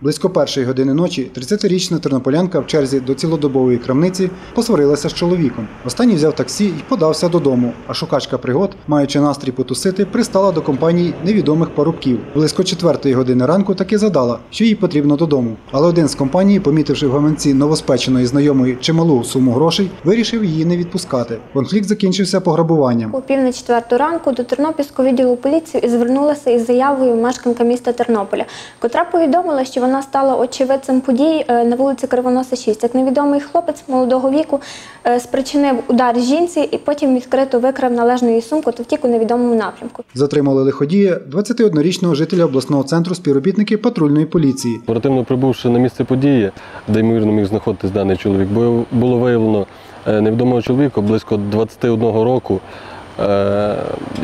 Близько першої години ночі 30-річна тернополянка в черзі до цілодобової крамниці посварилася з чоловіком. Останній взяв таксі і подався додому, а шукачка пригод, маючи настрій потусити, пристала до компанії невідомих парубків. Близько четвертої години ранку таки задала, що їй потрібно додому. Але один з компанії, помітивши в гаманці новоспеченої знайомої чималу суму грошей, вирішив її не відпускати. Конфлікт закінчився пограбуванням. У пів на четверту ранку до Тернопільського відділу поліції звернулася із заявою мешканка міста Тернополя, котра повідомила, що вона стала очевидцем подій е, на вулиці Кривоноса 6. Як невідомий хлопець молодого віку е, спричинив удар жінці і потім відкрито викрав належну її сумку та втік у невідомому напрямку. Затримали лиходія 21-річного жителя обласного центру співробітники патрульної поліції. Оперативно прибувши на місце події, де ймовірно міг знаходитись даний чоловік, бо було виявлено е, невідомого чоловіка близько 21 року,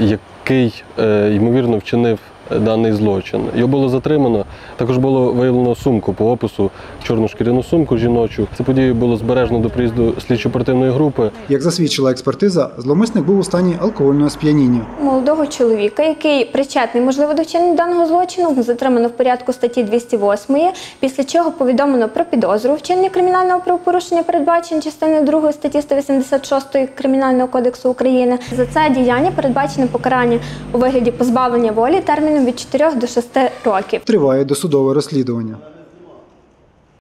який ймовірно вчинив даний злочин. Його було затримано. Також було виявлено сумку по опису, чорну шкіряну сумку жіночу. Це подію було збережено до приїзду слідчо-оперативної групи. Як засвідчила експертиза, зловмисник був у стані алкогольного сп'яніння. Молодого чоловіка, який причетний, можливо, до вчинення даного злочину, затримано в порядку статті 208, після чого повідомлено про підозру у вчиненні кримінального правопорушення, передбачення частини 2 статті 186 Кримінального кодексу України. За це діяння передбачене покарання у вигляді позбавлення волі терміном від 4 до 6 років. Триває досудове розслідування.